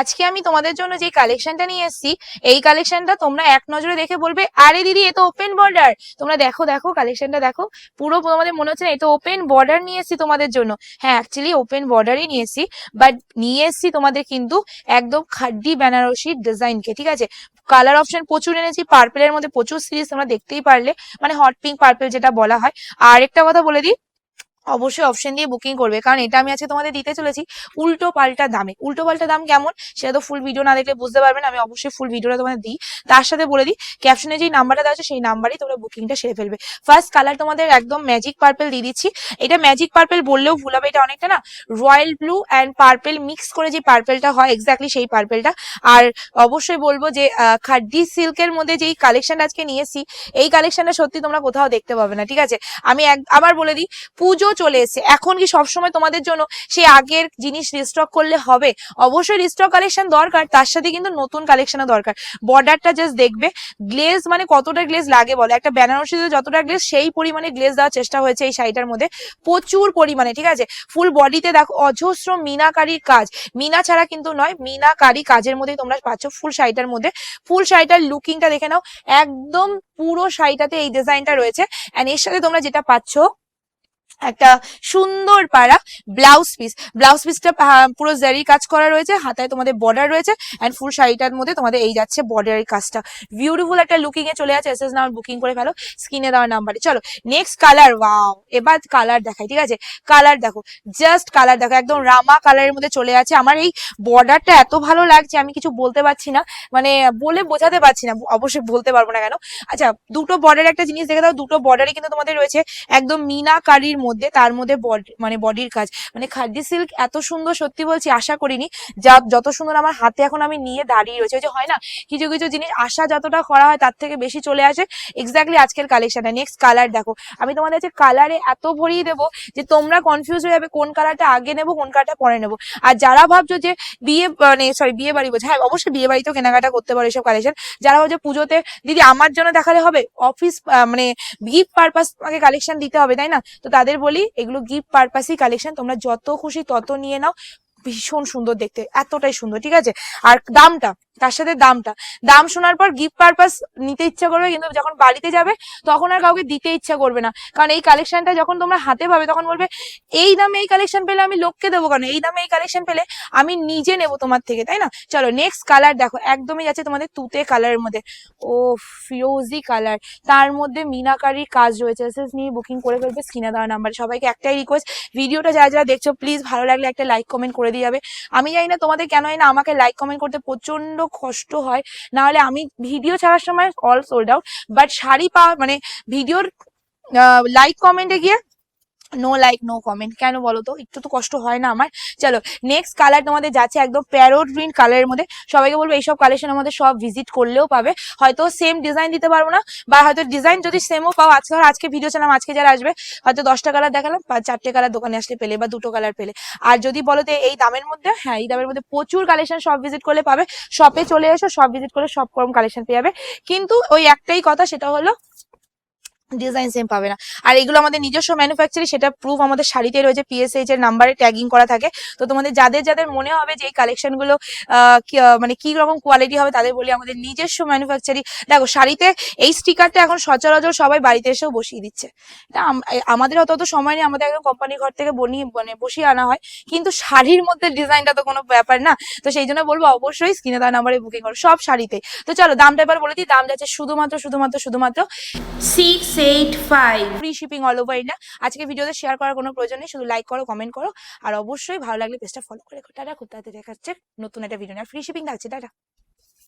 আজকে আমি তোমাদের জন্য যে কালেকশনটা নিয়ে এসেছি, এই কালেকশনটা তোমরা এক নজরে দেখে বলবে, আরে দিদি, এ তো ওপেন বর্ডার তোমরা দেখো দেখো কালেকশনটা দেখো। পুরো তোমাদের মনে হচ্ছে না, এ তো ওপেন বর্ডার নিয়ে এসেছি তোমাদের জন্য। হ্যাঁ অ্যাকচুয়ালি ওপেন বর্ডারই নিয়ে এসেছি বাট নিয়ে এসেছি তোমাদের কিন্তু একদম খাড্ডি বেনারসি ডিজাইনকে ঠিক আছে? কালার অপশন প্রচুর এনেছি পার্পেলের মধ্যে প্রচুর সিরিজ তোমরা দেখতেই পারলে মানে হট পিঙ্ক পার্পেল যেটা বলা হয়। আর একটা কথা বলে দিই অবশ্যই অপশন দিয়ে বুকিং করবে। কারণ এটা আমি আজকে তোমাদের দিতে চলেছি উল্টো পাল্টা দামে। উল্টো পাল্টা দাম কেমন? সেটা তো ফুল ভিডিও না দেখলে বুঝতে পারবে না। আমি অবশ্যই ফুল ভিডিওটা তোমাদের দিই। তার সাথে বলে দিই ক্যাপশনে যেই নাম্বারটা দেওয়া আছে, সেই নাম্বারই তোমরা বুকিংটা সেরে ফেলবে। ফার্স্ট কালার তোমাদের একদম ম্যাজিক পার্পেল দিয়ে দিচ্ছি। এটা ম্যাজিক পার্পেল বললেও ভুল হবে। এটা অনেকটা না royal blue and purple mix করে যে পার্পেলটা হয় এক্স্যাক্টলি সেই পার্পেলটা আর অবশ্যই বলব যে খাড্ডি সিল্কের মধ্যে যেই কালেকশন আজকে নিয়েছি এই কালেকশনটা সত্যি তোমরা কোথাও দেখতে পাবে না, ঠিক আছে? আমি আবার বলে দিই, পুজো চলে এসেছে। এখন কি সবসময় তোমাদের জন্য সেই আগের জিনিস রিস্টক করলে হবে? অবশ্যই রিস্টক কালেকশন দরকার, তার সাথে কিন্তু নতুন কালেকশনও দরকার। বর্ডারটা জাস্ট দেখবে। গ্লেজ মানে কতটা গ্লেজ লাগে বলো? একটা বেনারসিতে যতটা গ্লেজ সেই পরিমাণে গ্লেজ দেওয়ার চেষ্টা হয়েছে এই শাড়িটার মধ্যে। প্রচুর পরিমাণে, ঠিক আছে? ফুল বডিতে দেখো, অজস্র মিনাকারির কাজ। মিনা ছাড়া কিন্তু নয়, মিনাকারি কাজের মধ্যেই তোমরা পাচ্ছ ফুল শাড়িটার মধ্যে। ফুল শাড়িটার লুকিংটা দেখে নাও। একদম পুরো শাড়িটাতে এই ডিজাইনটা রয়েছে। অ্যান্ড এর সাথে তোমরা যেটা পাচ্ছ একটা সুন্দর পাড়া ব্লাউজ পিস ব্লাউজ পিসটা পুরো জারি কাজ করা রয়েছে, হাতায় তোমাদের বর্ডার রয়েছে এন্ড ফুল শাড়িটার মধ্যে তোমাদের এই যাচ্ছে বর্ডারের কাজটা। বিউটিফুল একটা লুকিং এ চলে আছে এস এস নাম্বার বুকিং করে ফেলো স্ক্রিনে দেওয়ার নাম্বারে চলো নেক্সট কালার ওয়াও এবার কালার দেখাই, ঠিক আছে? কালার দেখো জাস্ট কালার দেখো, একদম রামা কালারের মধ্যে চলে আছে। আমার এই বর্ডারটা এত ভালো লাগছে, আমি কিছু বলতে পারছি না মানে বলে বোঝাতে পারছি না, অবশ্যই বলতে পারব না কেন? আচ্ছা দুটো বর্ডার একটা জিনিস দেখে দাও, দুটো বর্ডারই কিন্তু তোমাদের রয়েছে, একদম মিনাকারির মধ্যে তার মধ্যে মানে বডির কাজ। মানে খাদ্দি সিল্ক এত সুন্দর, সত্যি বলছি, আশা করিনি। যা, যত সুন্দর আমার হাতে এখন আমি নিয়ে দাঁড়িয়ে রয়েছে। ওই যে হয় না, কিছু কিছু জিনিস আশা যতটা করা হয় তার থেকে বেশি চলে আসে। এক্স্যাক্টলি আজকের কালেকশনটা নেক্সট কালার দেখো। আমি তোমাদের কাছে কালারে এত ভরিয়ে দেবো যে তোমরা কনফিউজ হয়ে যাবে কোন কালারটা আগে নেব, কোন কালারটা পরে নেব। আর যারা ভাবছ যে বিয়ে মানে সরি বিয়ে বাড়ি বলছে হ্যাঁ অবশ্যই বিয়ে বাড়িতেও কেনাকাটা করতে পারো এসব কালেকশন যারা হচ্ছে পুজোতে, দিদি আমার জন্য দেখালে হবে? অফিস মানে গিফট পারপাস আমাকে কালেকশন দিতে হবে, তাই না? তো তাদের বলি, এগুলো গিফট পারপাসই কালেকশন তোমরা যত খুশি তত নিয়ে নাও। ভীষণ সুন্দর দেখতে, এতটাই সুন্দর, ঠিক আছে? আর দামটা তার সাথে দামটা। দাম শোনার পর গিফট পারপাস নিতে ইচ্ছা করবে, কিন্তু যখন বাড়িতে যাবে, তখন আর কাউকে দিতে ইচ্ছা করবে না। কারণ এই কালেকশনটা যখন তোমরা হাতে পাবে, তখন বলবে, এই দামে এই কালেকশন পেলে আমি লোককে দেবো কেন? এই দামে এই কালেকশন পেলে আমি নিজে নেব তোমার থেকে, তাই না? চলো নেক্সট কালার দেখো, একদমই যাচ্ছে তোমাদের তুতে কালারের মধ্যে। ও ফিরোজি কালার তার মধ্যে মিনাকারির কাজ রয়েছে। এসএস নিয়ে বুকিং করে ফেলবে স্ক্রিনে দেওয়া নাম্বার সবাইকে একটাই রিকোয়েস্ট ভিডিওটা যারা যারা দেখছ প্লিজ ভালো লাগলে একটা লাইক কমেন্ট করে দিয়ে যাবে। আমি জানি না তোমাদের কেন না, আমাকে লাইক কমেন্ট করতে প্রচণ্ড কষ্ট হয় না হলে আমি ভিডিও ছাড়ার সময় all sold out but sari পাওয়া মানে ভিডিওর লাইক কমেন্টে গিয়ে নো লাইক নো কমেন্ট কেন বলো তো একটু তো কষ্ট হয় না আমার। চলো নেক্সট কালার তোমাদের যাচ্ছে একদম প্যারোট গ্রিন কালারের মধ্যে। সবাইকে বলব, এইসব কালেকশন আমাদের সব ভিজিট করলেও পাবে। হয়তো সেম ডিজাইন দিতে পারব না, বা হয়তো ডিজাইন যদি সেমও পাও আজকে ধর আজকে ভিডিও চালাম, আজকে যারা আসবে, হয়তো দশটা কালার দেখালাম, বা চারটে কালার দোকানে আসলে পেলে, বা দুটো কালার পেলে। আর যদি বলো যে এই দামের মধ্যে হ্যাঁ এই দামের মধ্যে প্রচুর কালেকশন সব ভিজিট করলে পাবে। শপে চলে এসো, সব ভিজিট করলে সব কম কালেকশন পেয়ে যাবে। কিন্তু ওই একটাই কথা, সেটা হলো ডিজাইন সেম পাবে না। আর এগুলো আমাদের নিজস্ব ম্যানুফ্যাকচারি সেটা প্রুফ আমাদের শাড়িতে রয়েছে পিএসএইচ এর নাম্বারে ট্যাগিং করা থাকে। তো তোমাদের যাদের যাদের মনে হবে যে এই কালেকশনগুলো কি- মানে কি রকম কোয়ালিটি হবে, তাদের বলি আমাদের নিজস্ব ম্যানুফ্যাকচারি দেখো, শাড়িতে এই স্টিকারটা এখন সচরাচর সবাই বাড়িতে এসেও বসিয়ে দিচ্ছে। আমাদের অত অত সময় নেই, আমাদের একদম কোম্পানির ঘর থেকে বনিয়ে মানে বসিয়ে আনা হয়। কিন্তু শাড়ির মধ্যে ডিজাইনটা তো কোনো ব্যাপার না। তো সেই জন্য বলব, অবশ্যই স্ক্রিনে তার নাম্বারে বুকিং করো, সব শাড়িতে। তো চলো, দামটা এবার বলে দিই, দাম যাচ্ছে শুধুমাত্র শুধুমাত্র শুধুমাত্র six eight five free shipping all over India আজকে ভিডিওতে শেয়ার করার কোনো প্রয়োজন নেই, শুধু লাইক করো কমেন্ট করো। আর অবশ্যই ভালো লাগলে পেজটা ফলো করে টাটা, খুব তাড়াতাড়ি দেখাচ্ছে নতুন একটা ভিডিও না ফ্রি শিপিং থাকছে, টাটা।